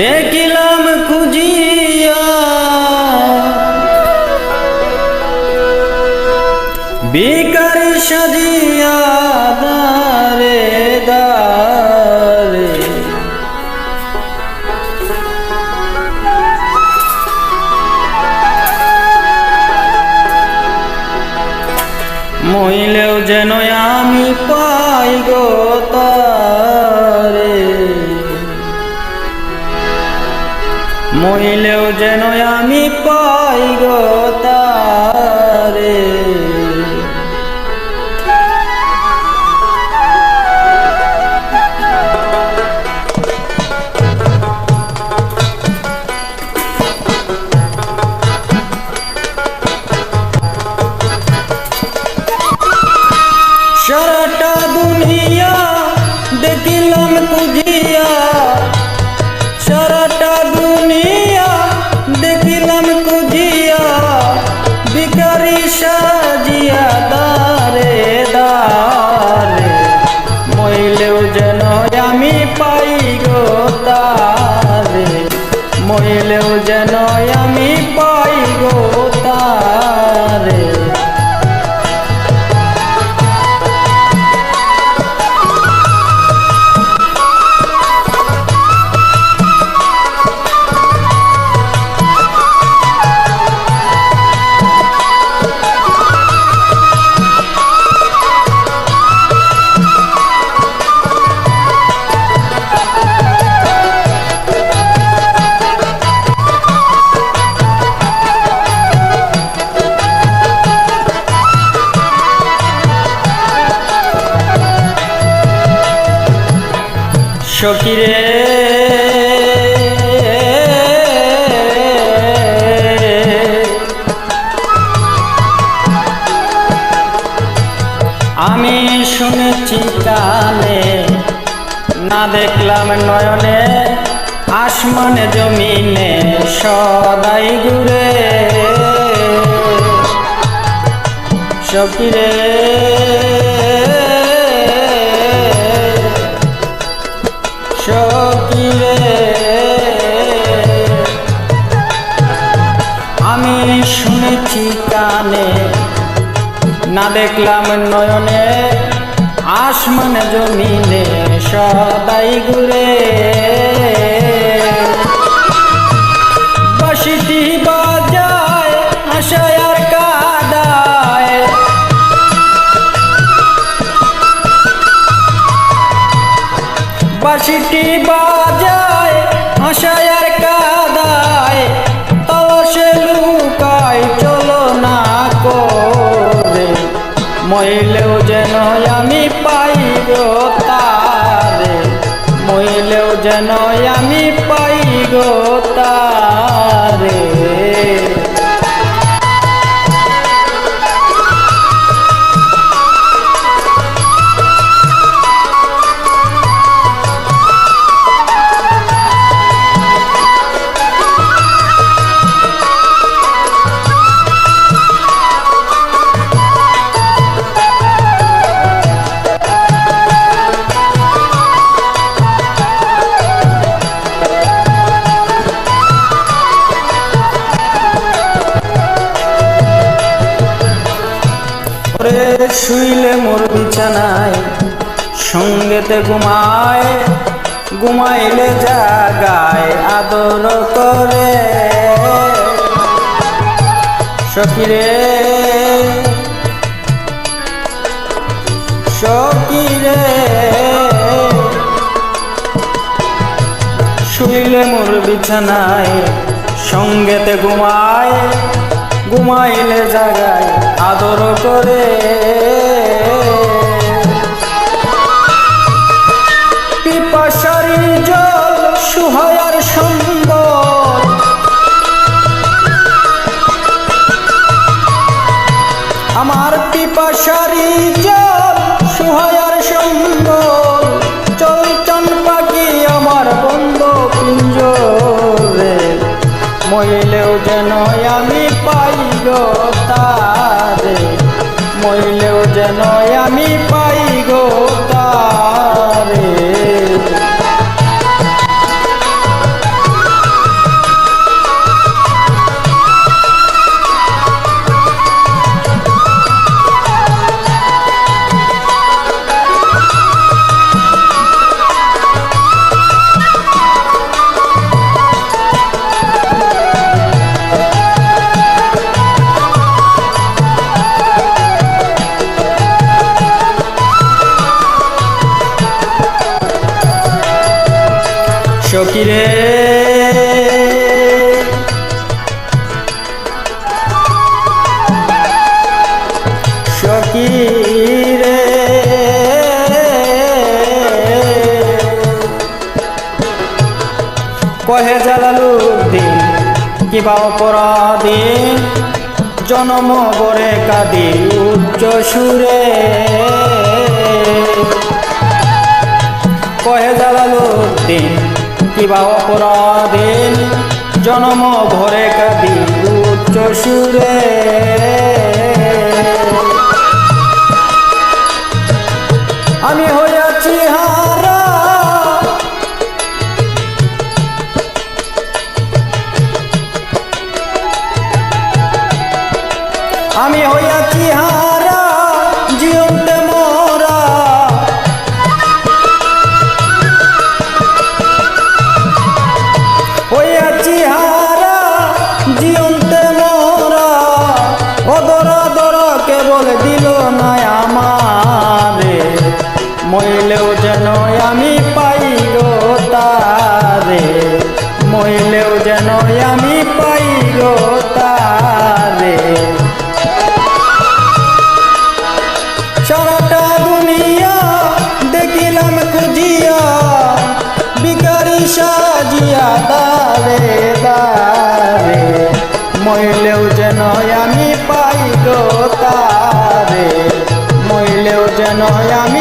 দেখিলাম খুঁজিয়া। বিকারি সাজিয়া দারে দারে মহিলেও যেন আমি পাই গো তারে। মহিলেও যেন আমি পাই গো পাই গো তারে। মইলেও যেন আমি পাই গো তারে। সকিরে আমি শুনেছি কানে না দেখলাম নয়নে আসমানে জমিনে সদাই ঘুরে। সকিরে দেখলাম নয়নে আসমান জমিনে সদাই ঘুরে। বাজায় আশায় আর বাজায় আশায় আর কাদায়। মইলেও যেন আমি পাইব তারে। মইলেও যেন আমি পাই শুইলে মোর বিছানায় সঙ্গেতে ঘুমায়, ঘুমাইলে জাগায় আদর করে। সকিরে সকিরে শুইলে মোর বিছানায় সঙ্গেতে ঘুমায় ঘুমাইলে জাগায় আদর করে। মইলেও যেন আমি পাই গো তারে। মইলেও যেন আমি পাই গো তারে। সকিরে কহে জালালুদ্দিন কিবা অপরাধী? জনম গরে কাদি উচ্চ সুরে। কহে জালালুদ্দিন কিবা অপরাধেন জনম ঘরে কাদি উচ্চ সুরে। আমি হইয়াছি হারা মইলেও যেন আমি পাই গো তারে? মইলেও যেন আমি পাই গো তারে? সারাটা দুনিয়া দেখিলাম খুঁজিয়া বিকারি সাজিয়া তারে তারে। মইলেও যেন আমি পাই গো তারে, মইলেও যেন আমি